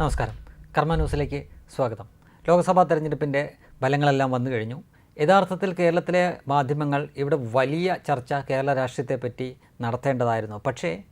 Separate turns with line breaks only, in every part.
നമസ്കാരം. കർമ്മ ന്യൂസിലേക്ക് സ്വാഗതം. ലോക്സഭാ തെരഞ്ഞെടുപ്പിന്റെ ഫലങ്ങളെല്ലാം വന്നു കഴിഞ്ഞു. യഥാർത്ഥത്തിൽ കേരളത്തിലെ മാധ്യമങ്ങൾ ഇവിടെ വലിയ ചർച്ച കേരള രാഷ്ട്രീയത്തെപ്പറ്റി നടത്തേണ്ടതായിരുന്നു. പക്ഷേ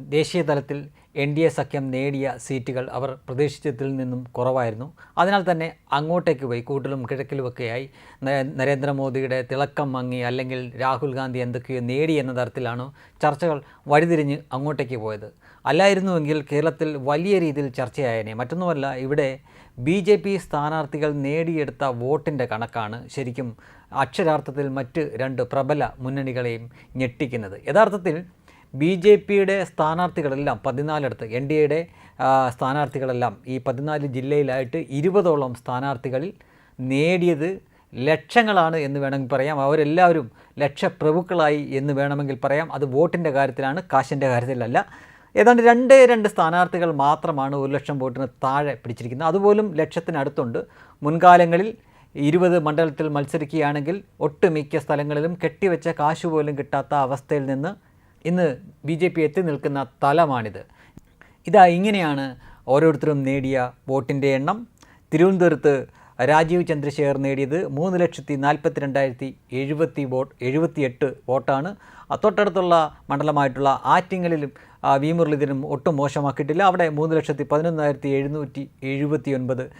ദേശീയ തലത്തിൽ എൻ ഡി എ സഖ്യം നേടിയ സീറ്റുകൾ അവർ പ്രതീക്ഷിച്ചതിൽ നിന്നും കുറവായിരുന്നു. അതിനാൽ തന്നെ അങ്ങോട്ടേക്ക് പോയി കൂട്ടിലും കിഴക്കിലുമൊക്കെയായി നരേ- നരേന്ദ്രമോദിയുടെ തിളക്കം മങ്ങി അല്ലെങ്കിൽ രാഹുൽ ഗാന്ധി എന്തൊക്കെയോ നേടി എന്ന തരത്തിലാണ് ചർച്ചകൾ വഴിതിരിഞ്ഞ് അങ്ങോട്ടേക്ക് പോയത്. അല്ലായിരുന്നുവെങ്കിൽ കേരളത്തിൽ വലിയ രീതിയിൽ ചർച്ചയായേനെ. മറ്റൊന്നുമല്ല ഇവിടെ ബി ജെ പി സ്ഥാനാർത്ഥികൾ നേടിയെടുത്ത വോട്ടിന്റെ കണക്കാണ് ശരിക്കും അക്ഷരാർത്ഥത്തിൽ മറ്റ് രണ്ട് പ്രബല മുന്നണികളെയും ഞെട്ടിക്കുന്നത്. യഥാർത്ഥത്തിൽ ബി ജെ പിയുടെ സ്ഥാനാർത്ഥികളെല്ലാം പതിനാലിടത്ത് എൻ ഡി എയുടെ സ്ഥാനാർത്ഥികളെല്ലാം ഈ പതിനാല് ജില്ലയിലായിട്ട് ഇരുപതോളം സ്ഥാനാർത്ഥികളിൽ നേടിയത് ലക്ഷങ്ങളാണ് എന്ന് വേണമെങ്കിൽ പറയാം. അവരെല്ലാവരും ലക്ഷപ്രഭുക്കളായി എന്ന് വേണമെങ്കിൽ പറയാം. അത് വോട്ടിന്റെ കാര്യത്തിലാണ് കാശിന്റെ കാര്യത്തിലല്ല. ഏതാണ്ട് രണ്ടേ രണ്ട് സ്ഥാനാർത്ഥികൾ മാത്രമാണ് ഒരു ലക്ഷം വോട്ടിന് താഴെ പിടിച്ചിരിക്കുന്നത്. അതുപോലും ലക്ഷത്തിനടുത്തുണ്ട്. മുൻകാലങ്ങളിൽ ഇരുപത് മണ്ഡലത്തിൽ മത്സരിക്കുകയാണെങ്കിൽ ഒട്ടുമിക്ക സ്ഥലങ്ങളിലും കെട്ടിവെച്ച കാശ് പോലും കിട്ടാത്ത അവസ്ഥയിൽ നിന്ന് ഇന്ന് ബി ജെ പി എത്തി നിൽക്കുന്ന തലമാണിത്. ഇതാ ഇങ്ങനെയാണ് ഓരോരുത്തരും നേടിയ വോട്ടിന്റെ എണ്ണം. തിരുവനന്തപുരത്ത് രാജീവ് ചന്ദ്രശേഖർ നേടിയത് മൂന്ന് ലക്ഷത്തി നാൽപ്പത്തി രണ്ടായിരത്തി എഴുപത്തി വോട്ട് എഴുപത്തിയെട്ട് വോട്ടാണ്. തൊട്ടടുത്തുള്ള മണ്ഡലമായിട്ടുള്ള ആറ്റിങ്ങലിലും വി മുരളീധരനും ഒട്ടും മോശമാക്കിയിട്ടില്ല. അവിടെ മൂന്ന് ലക്ഷത്തി പതിനൊന്നായിരത്തി എഴുന്നൂറ്റി എഴുപത്തി ഒൻപത്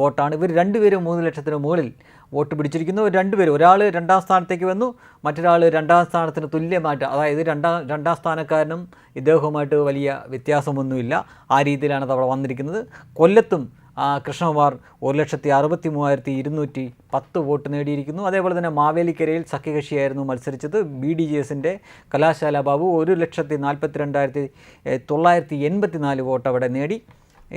വോട്ടാണ്. ഇവർ രണ്ടുപേരും മൂന്ന് ലക്ഷത്തിന് മുകളിൽ വോട്ട് പിടിച്ചിരിക്കുന്നു. രണ്ടുപേരും ഒരാൾ രണ്ടാം സ്ഥാനത്തേക്ക് വന്നു മറ്റൊരാൾ രണ്ടാം സ്ഥാനത്തിന് തുല്യമായിട്ട് അതായത് രണ്ടാം രണ്ടാം സ്ഥാനക്കാരനും ഇദ്ദേഹവുമായിട്ട് വലിയ വ്യത്യാസമൊന്നുമില്ല. ആ രീതിയിലാണ് അത് അവിടെ വന്നിരിക്കുന്നത്. കൊല്ലത്തും കൃഷ്ണകുമാർ ഒരു ലക്ഷത്തി അറുപത്തി മൂവായിരത്തി ഇരുന്നൂറ്റി പത്ത് വോട്ട് നേടിയിരിക്കുന്നു. അതേപോലെ തന്നെ മാവേലിക്കരയിൽ സഖ്യകക്ഷിയായിരുന്നു മത്സരിച്ചത്. ബി ഡി ജി എസിന്റെ കലാശാല ബാബു ഒരു ലക്ഷത്തി നാൽപ്പത്തി രണ്ടായിരത്തി തൊള്ളായിരത്തി എൺപത്തി നാല് വോട്ട് അവിടെ നേടി.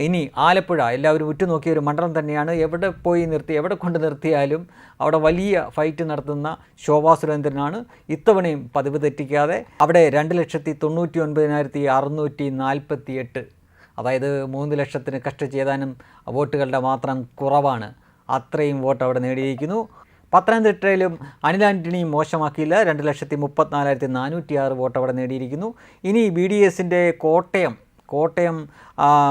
ഇനി ആലപ്പുഴ എല്ലാവരും ഉറ്റുനോക്കിയ ഒരു മണ്ഡലം തന്നെയാണ്. എവിടെ പോയി നിർത്തി എവിടെ കൊണ്ട് നിർത്തിയാലും അവിടെ വലിയ ഫൈറ്റ് നടത്തുന്ന ശോഭാ സുരേന്ദ്രനാണ്. ഇത്തവണയും പതിവ് തെറ്റിക്കാതെ അവിടെ രണ്ട് ലക്ഷത്തി തൊണ്ണൂറ്റി ഒൻപതിനായിരത്തി അറുന്നൂറ്റി നാൽപ്പത്തി എട്ട് അതായത് മൂന്ന് ലക്ഷത്തിന് കഷ്ടിച്ച് ഏതാനും വോട്ടുകളുടെ മാത്രം കുറവാണ്. അത്രയും വോട്ട് അവിടെ നേടിയിരിക്കുന്നു. പത്തനംതിട്ടയിലും അനിൽ ആന്റണിയും മോശമാക്കിയില്ല. രണ്ട് ലക്ഷത്തി മുപ്പത്തിനാലായിരത്തി നാനൂറ്റി ആറ് വോട്ട് അവിടെ നേടിയിരിക്കുന്നു. ഇനി ബി ഡി എസിന്റെ കോട്ടയം കോട്ടയം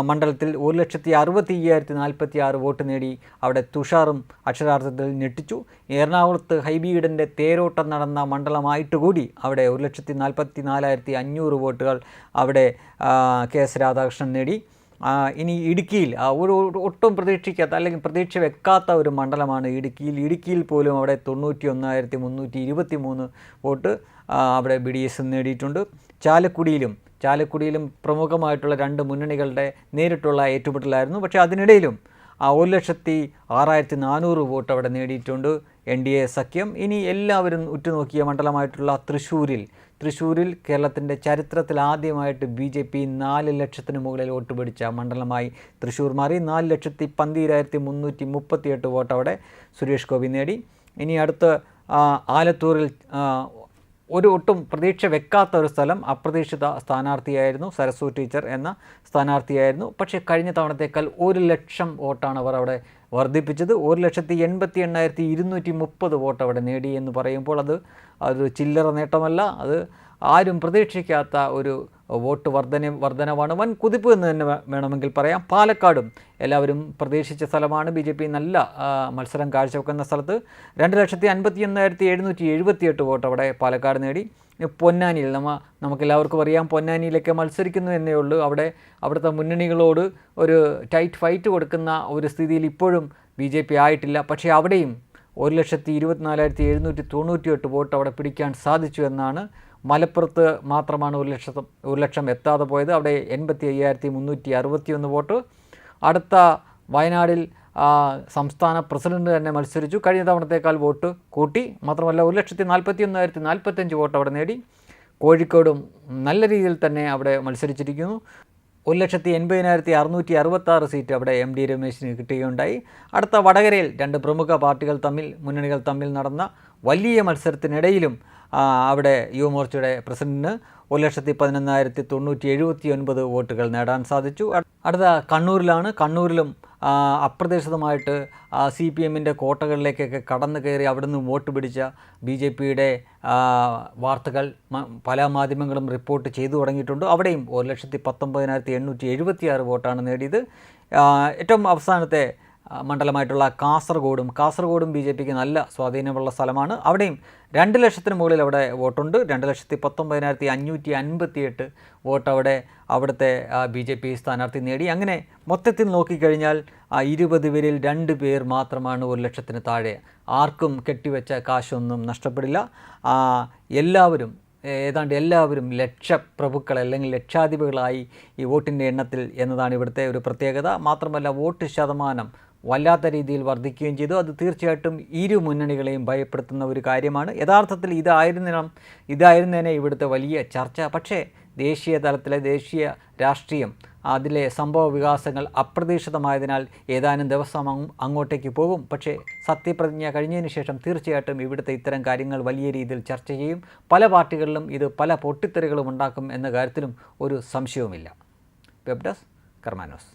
മണ്ഡലത്തിൽ ഒരു ലക്ഷത്തി അറുപത്തി അയ്യായിരത്തി നാൽപ്പത്തി ആറ് വോട്ട് നേടി അവിടെ തുഷാറും അക്ഷരാർത്ഥത്തിൽ ഞെട്ടിച്ചു. എറണാകുളത്ത് ഹൈബീഡന്റെ തേരോട്ടം നടന്ന മണ്ഡലമായിട്ട് കൂടി അവിടെ ഒരു ലക്ഷത്തി നാൽപ്പത്തി നാലായിരത്തി അഞ്ഞൂറ് വോട്ടുകൾ അവിടെ കെ എസ് രാധാകൃഷ്ണൻ നേടി. ഇനി ഇടുക്കിയിൽ ഒരു ഒട്ടും പ്രതീക്ഷിക്കാത്ത അല്ലെങ്കിൽ പ്രതീക്ഷ വെക്കാത്ത ഒരു മണ്ഡലമാണ് ഇടുക്കിയിൽ. ഇടുക്കിയിൽ പോലും അവിടെ തൊണ്ണൂറ്റി ഒന്നായിരത്തി മുന്നൂറ്റി ഇരുപത്തി മൂന്ന് വോട്ട് അവിടെ ബി ഡി എസ് നേടിയിട്ടുണ്ട്. ചാലക്കുടിയിലും ചാലക്കുടിയിലും പ്രമുഖമായിട്ടുള്ള രണ്ട് മുന്നണികളുടെ നേരിട്ടുള്ള ഏറ്റുമുട്ടലായിരുന്നു. പക്ഷേ അതിനിടയിലും ആ ഒരു ലക്ഷത്തി ആറായിരത്തി നാനൂറ് വോട്ട് അവിടെ നേടിയിട്ടുണ്ട് എൻ ഡി എ സഖ്യം. ഇനി എല്ലാവരും ഉറ്റുനോക്കിയ മണ്ഡലമായിട്ടുള്ള തൃശ്ശൂരിൽ തൃശ്ശൂരിൽ കേരളത്തിന്റെ ചരിത്രത്തിൽ ആദ്യമായിട്ട് ബി ജെ പി നാല് ലക്ഷത്തിന് മുകളിൽ വോട്ട് പിടിച്ച മണ്ഡലമായി തൃശ്ശൂർ മാറി. നാല് ലക്ഷത്തി പന്തീരായിരത്തി മുന്നൂറ്റി മുപ്പത്തിയെട്ട് വോട്ട് അവിടെ സുരേഷ് ഗോപി നേടി. ഇനി അടുത്ത് ആലത്തൂരിൽ ഒരു ഒട്ടും പ്രതീക്ഷ വെക്കാത്ത ഒരു സ്ഥലം അപ്രതീക്ഷിത സ്ഥാനാർത്ഥിയായിരുന്നു സരസു ടീച്ചർ എന്ന സ്ഥാനാർത്ഥിയായിരുന്നു. പക്ഷേ കഴിഞ്ഞ തവണത്തേക്കാൾ ഒരു ലക്ഷം വോട്ടാണ് അവർ അവിടെ വർദ്ധിപ്പിച്ചത്. ഒരു ലക്ഷത്തി എൺപത്തി എണ്ണായിരത്തി ഇരുന്നൂറ്റി മുപ്പത് വോട്ട് അവിടെ നേടി എന്ന് പറയുമ്പോൾ അത് അത് ചില്ലറ നേട്ടമല്ല. അത് ആരും പ്രതീക്ഷിക്കാത്ത ഒരു വോട്ട് വർധന വർധനവാണ്. വൻ കുതിപ്പ് എന്ന് തന്നെ വേണമെങ്കിൽ പറയാം. പാലക്കാടും എല്ലാവരും പ്രതീക്ഷിച്ച സ്ഥലമാണ്. ബി ജെ പി നല്ല മത്സരം കാഴ്ചവെക്കുന്ന സ്ഥലത്ത് രണ്ട് ലക്ഷത്തി അൻപത്തി ഒന്നായിരത്തി എഴുന്നൂറ്റി എഴുപത്തിയെട്ട് വോട്ട് അവിടെ പാലക്കാട് നേടി. പൊന്നാനിയിൽ നമ്മ നമുക്കെല്ലാവർക്കും അറിയാം പൊന്നാനിയിലൊക്കെ മത്സരിക്കുന്നു എന്നേ ഉള്ളൂ. അവിടെ അവിടുത്തെ മുന്നണികളോട് ഒരു ടൈറ്റ് ഫൈറ്റ് കൊടുക്കുന്ന ഒരു സ്ഥിതിയിൽ ഇപ്പോഴും ബി ജെ പി ആയിട്ടില്ല. പക്ഷേ അവിടെയും ഒരു ലക്ഷത്തി ഇരുപത്തിനാലായിരത്തി എഴുന്നൂറ്റി തൊണ്ണൂറ്റി എട്ട് വോട്ട് അവിടെ പിടിക്കാൻ സാധിച്ചു എന്നാണ് മലപ്പുറത്ത് മാത്രമാണ് ഒരു ലക്ഷം ഒരു ലക്ഷം എത്താതെ പോയത്. അവിടെ എൺപത്തി അയ്യായിരത്തി മുന്നൂറ്റി അറുപത്തി ഒന്ന് വോട്ട്. അടുത്ത വയനാടിൽ സംസ്ഥാന പ്രസിഡന്റ് തന്നെ മത്സരിച്ചു. കഴിഞ്ഞ തവണത്തേക്കാൾ വോട്ട് കൂട്ടി. മാത്രമല്ല ഒരു ലക്ഷത്തി നാൽപ്പത്തി ഒന്നായിരത്തി നാൽപ്പത്തഞ്ച് വോട്ട് അവിടെ നേടി. കോഴിക്കോടും നല്ല രീതിയിൽ തന്നെ അവിടെ മത്സരിച്ചിരിക്കുന്നു. ഒരു ലക്ഷത്തി എൺപതിനായിരത്തി അറുന്നൂറ്റി അറുപത്താറ് സീറ്റ് അവിടെ എം ഡി രമേശിന് കിട്ടുകയുണ്ടായി. അടുത്ത വടകരയിൽ രണ്ട് പ്രമുഖ പാർട്ടികൾ തമ്മിൽ മുന്നണികൾ തമ്മിൽ നടന്ന വലിയ മത്സരത്തിനിടയിലും അവിടെ യുവമോർച്ചയുടെ പ്രസിഡന്റിന് ഒരു ലക്ഷത്തി പതിനൊന്നായിരത്തി തൊണ്ണൂറ്റി എഴുപത്തി ഒൻപത് വോട്ടുകൾ നേടാൻ സാധിച്ചു. അടുത്ത കണ്ണൂരിലാണ്. കണ്ണൂരിലും അപ്രതീക്ഷിതമായിട്ട് സി പി എമ്മിന്റെ കോട്ടകളിലേക്കൊക്കെ കടന്നു കയറി അവിടുന്ന് വോട്ട് പിടിച്ച ബി ജെ പിയുടെ വാർത്തകൾ പല മാധ്യമങ്ങളും റിപ്പോർട്ട് ചെയ്തു തുടങ്ങിയിട്ടുണ്ട്. അവിടെയും ഒരു ലക്ഷത്തി പത്തൊമ്പതിനായിരത്തി എണ്ണൂറ്റി എഴുപത്തിയാറ് വോട്ടാണ് നേടിയത്. ഏറ്റവും അവസാനത്തെ മണ്ഡലമായിട്ടുള്ള കാസർഗോഡും കാസർഗോഡും ബി ജെ പിക്ക് നല്ല സ്വാധീനമുള്ള സ്ഥലമാണ്. അവിടെയും രണ്ട് ലക്ഷത്തിന് മുകളിൽ അവിടെ വോട്ടുണ്ട്. രണ്ട് ലക്ഷത്തി പത്തൊമ്പതിനായിരത്തി അഞ്ഞൂറ്റി അൻപത്തിയെട്ട് വോട്ട് അവിടെ അവിടുത്തെ ബി ജെ പി സ്ഥാനാർത്ഥി നേടി. അങ്ങനെ മൊത്തത്തിൽ നോക്കിക്കഴിഞ്ഞാൽ ഇരുപത് പേരിൽ രണ്ട് പേർ മാത്രമാണ് ഒരു ലക്ഷത്തിന് താഴെ. ആർക്കും കെട്ടിവെച്ച കാശൊന്നും നഷ്ടപ്പെടില്ല. എല്ലാവരും ഏതാണ്ട് എല്ലാവരും ലക്ഷപ്രഭുക്കൾ അല്ലെങ്കിൽ ലക്ഷാധിപതികളായി ഈ വോട്ടിന്റെ എണ്ണത്തിൽ എന്നതാണ് ഇവിടുത്തെ ഒരു പ്രത്യേകത. മാത്രമല്ല വോട്ട് ശതമാനം വല്ലാത്ത രീതിയിൽ വർദ്ധിക്കുകയും ചെയ്തു. അത് തീർച്ചയായിട്ടും ഇരു മുന്നണികളെയും ഭയപ്പെടുത്തുന്ന ഒരു കാര്യമാണ്. യഥാർത്ഥത്തിൽ ഇതായിരുന്ന ഇതായിരുന്നേനെ ഇവിടുത്തെ വലിയ ചർച്ച. പക്ഷേ ദേശീയ തലത്തിലെ ദേശീയ രാഷ്ട്രീയം അതിലെ സംഭവ വികാസങ്ങൾ അപ്രതീക്ഷിതമായതിനാൽ ഏതാനും ദിവസം അങ്ങ് അങ്ങോട്ടേക്ക് പോകും. പക്ഷേ സത്യപ്രതിജ്ഞ കഴിഞ്ഞതിന് ശേഷം തീർച്ചയായിട്ടും ഇവിടുത്തെ ഇത്തരം കാര്യങ്ങൾ വലിയ രീതിയിൽ ചർച്ച ചെയ്യും. പല പാർട്ടികളിലും ഇത് പല പൊട്ടിത്തെറികളും ഉണ്ടാക്കും എന്ന കാര്യത്തിലും ഒരു സംശയവുമില്ല. Web desk കർമാനോസ്